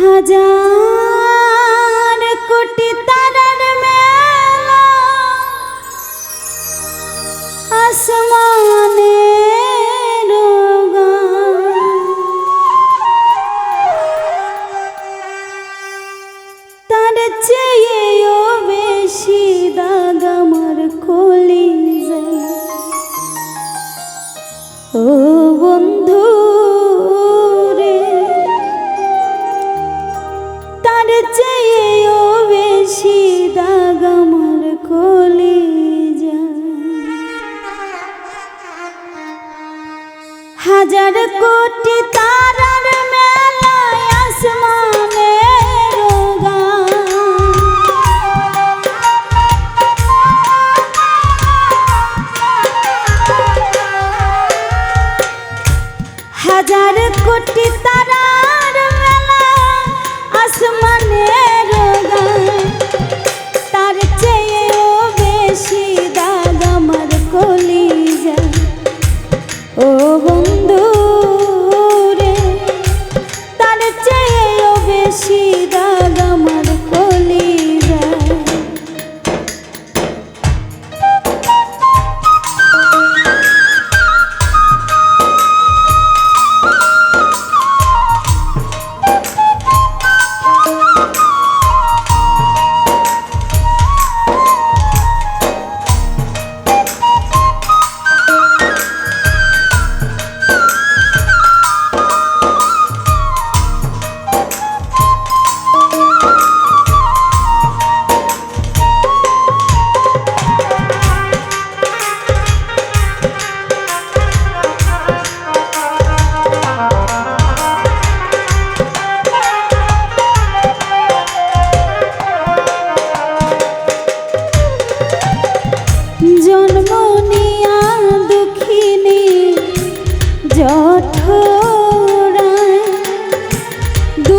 হাজার কোটি তারার মেলা আসমান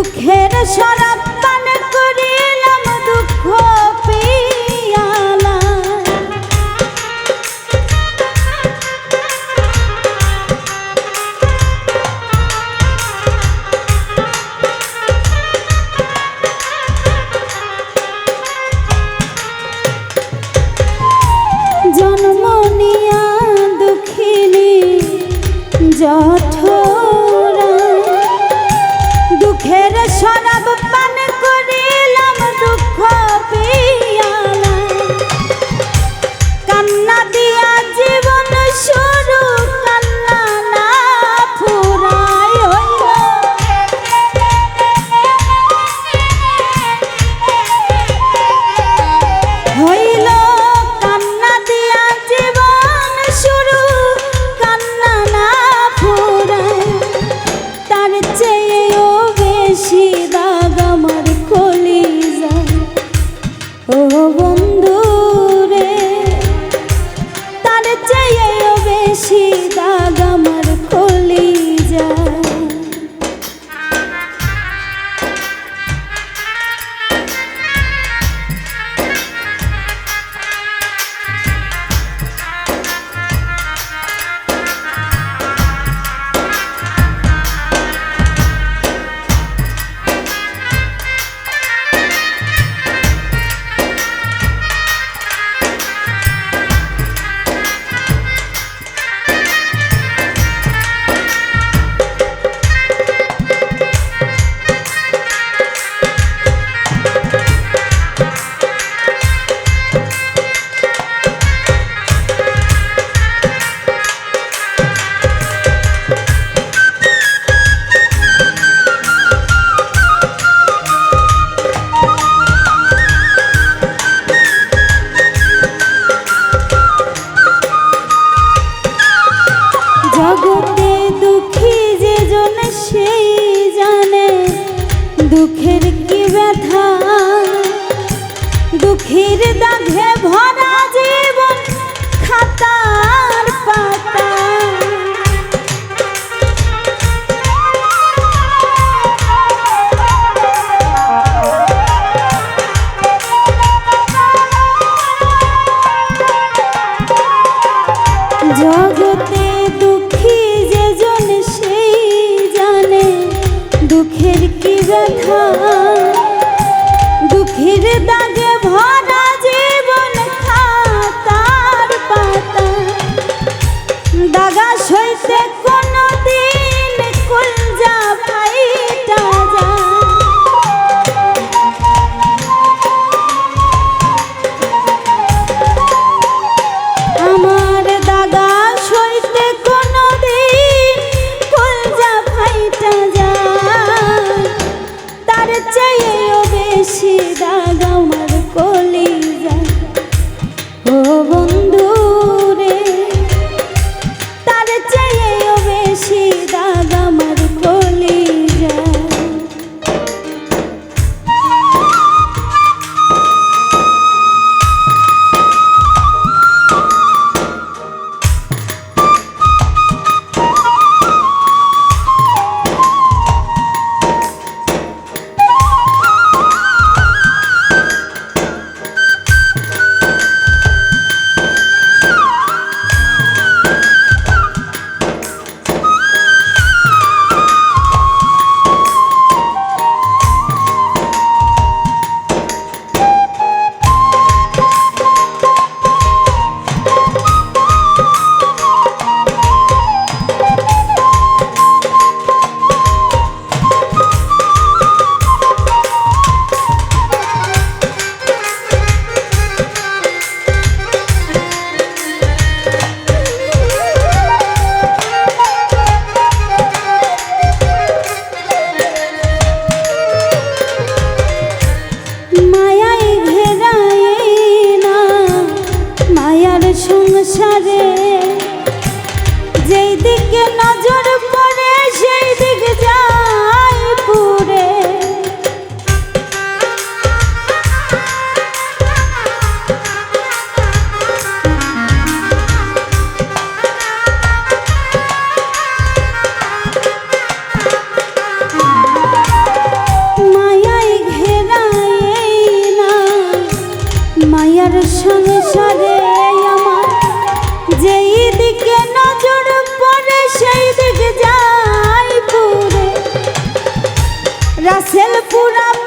দুঃখের সারা বেশি দাগ আমার কলি যায় ব্যথা দুঃখের দাঘে ভরা জীবন খাতা সংসারে যেই দিকে নজর পুরা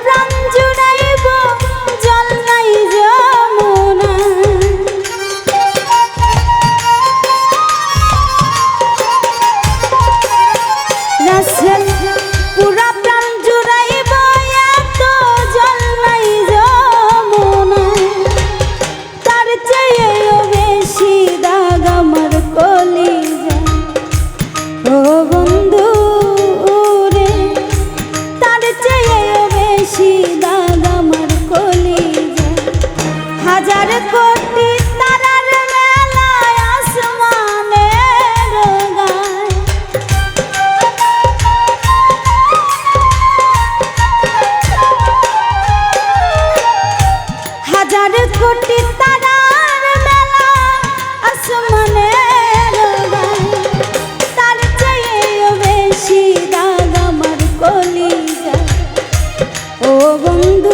ஓ